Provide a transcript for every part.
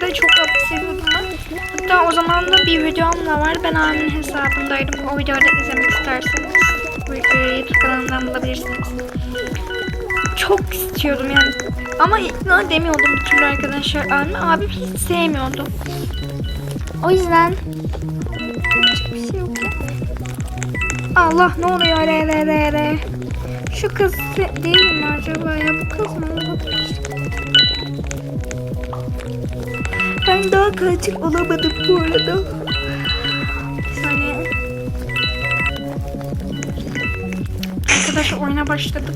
de çok seviyordum ben. Hatta o zaman da bir videom da var. Ben abimin hesabındaydım. O videoda izlemek isterseniz bu e, YouTube kanalından bulabilirsiniz. Çok istiyordum yani. Ama ikna demiyordum bir türlü arkadaşlar. Abim, abim hiç sevmiyordu. O yüzden şey. Allah ne oluyor re re re re. Şu kız değil mi acaba ya? Bu kız mı? Olabilir. Ben daha katil olamadım bu arada. Bir saniye. Arkadaşlar oyuna başladık.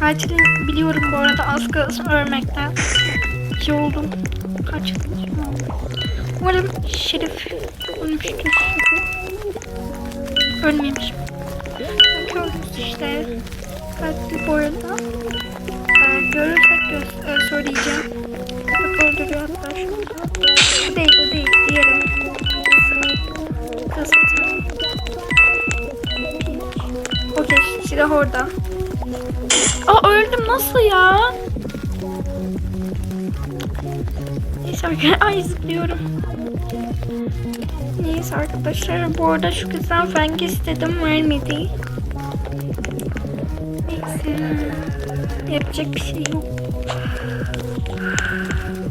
Katilin biliyorum bu arada az kalsın ölmekten. İyi oldum. Kaç yıl oldu? Umarım Şerif ölmüştür. Ölmemiş. Gördünüz işte. Katil bu arada. Ee, görürsek gö- e, söyleyeceğim. Silah orada. Aa öldüm nasıl ya? Neyse arkadaşlar. Ay. Neyse arkadaşlar. Bu arada şu kızdan fengi istedim. Vermedi. Neyse. Yapacak bir şey yok.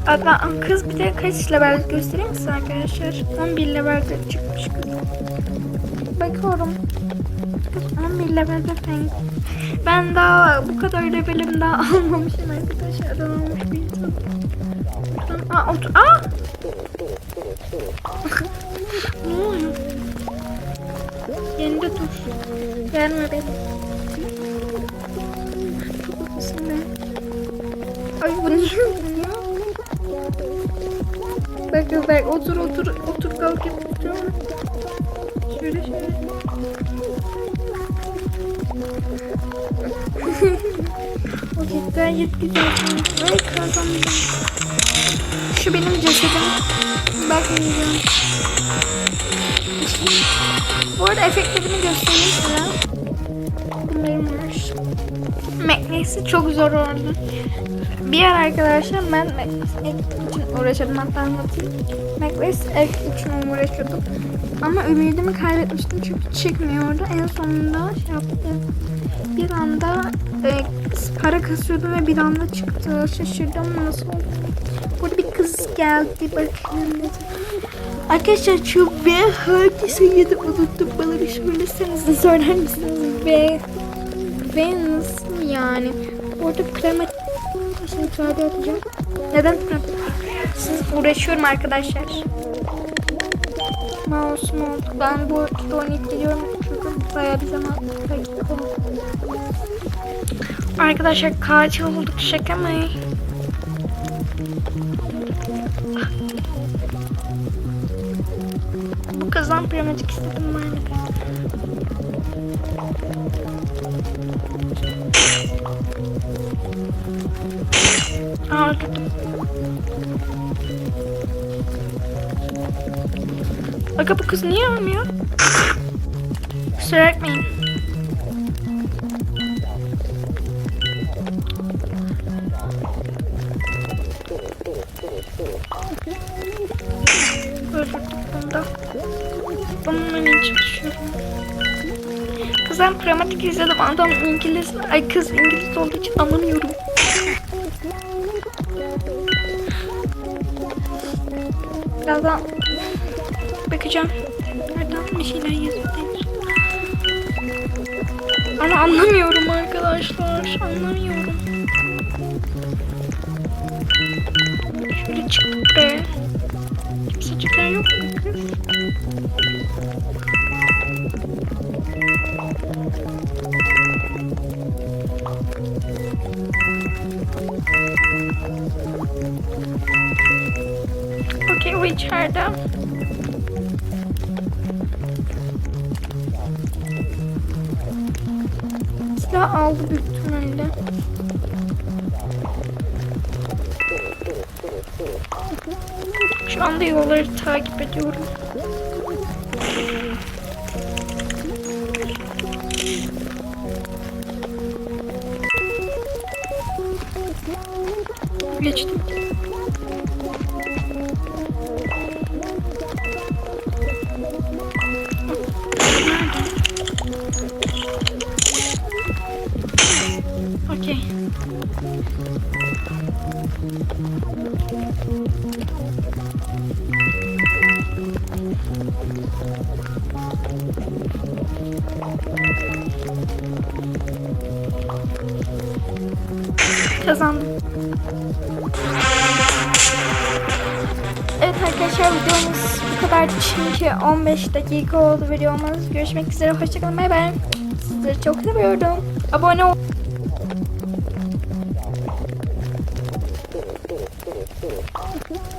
Hatta kız bir de kaç level göstereyim mi arkadaşlar? 11 levelde çıkmış kız. Bakıyorum. Kız 11 levelde fengi. Ben daha bu kadar levelim daha almamışım arkadaşlar. Ben almış bir insan. Aa, otur. Aa! ne oluyor? Yerinde dur. Gelme beni. Ay bu ya? Bak bak otur otur otur kalk yapacağım. Şöyle şöyle. Okey gayet güzel. Ay kazandım. Şu benim cesedim. Bakmayacağım. Bu arada efektlerimi göstereyim size. Bunlarım var. Magnesi çok zor oldu. Bir yer arkadaşlar ben Magnesi için uğraşıyordum hatta anlatayım. Magnesi F için uğraşıyordum. Ama ümidimi kaybetmiştim çünkü çıkmıyordu. En sonunda şey yaptım. Bir anda e, para kasıyordum ve bir anda çıktı. Şaşırdım nasıl oldu. Burada bir kız geldi bakayım dedim. Arkadaşlar şu B hangisi yedim unuttum bana bir söyleseniz de söyler misiniz? B Venus mu yani? Orada krema Şimdi tuvalete atacağım. Neden? Siz uğraşıyorum arkadaşlar. Mouse oldu. Ben bu ortada oynayıp geliyorum. Çünkü bayağı bir zaman. Arkadaşlar katil olduk şaka mı? Bu kızdan piramatik istedim ben. Aa öldürdüm. Aga bu kız niye ölmüyor? Kusura bakmayın. Öldürdük bunu da. Bununla çalışıyorum. Kızdan pragmatik izledim. Adam İngiliz. Ay kız İngiliz olduğu için anlamıyorum. Birazdan bakacağım. Nereden bir şeyler yazıyor. Ama anlamıyorum arkadaşlar. Anlamıyorum. Şöyle çıktık be. Kimsecikler yok mu? İçeride. Silah aldı büyük ihtimalle. Şu anda yolları takip ediyorum. Geçtim. Kazandım. Evet arkadaşlar videomuz bu kadar çünkü 15 dakika oldu videomuz. Görüşmek üzere hoşçakalın bay bay. Sizleri çok seviyorum. Abone ol. 또. 아, 좋아.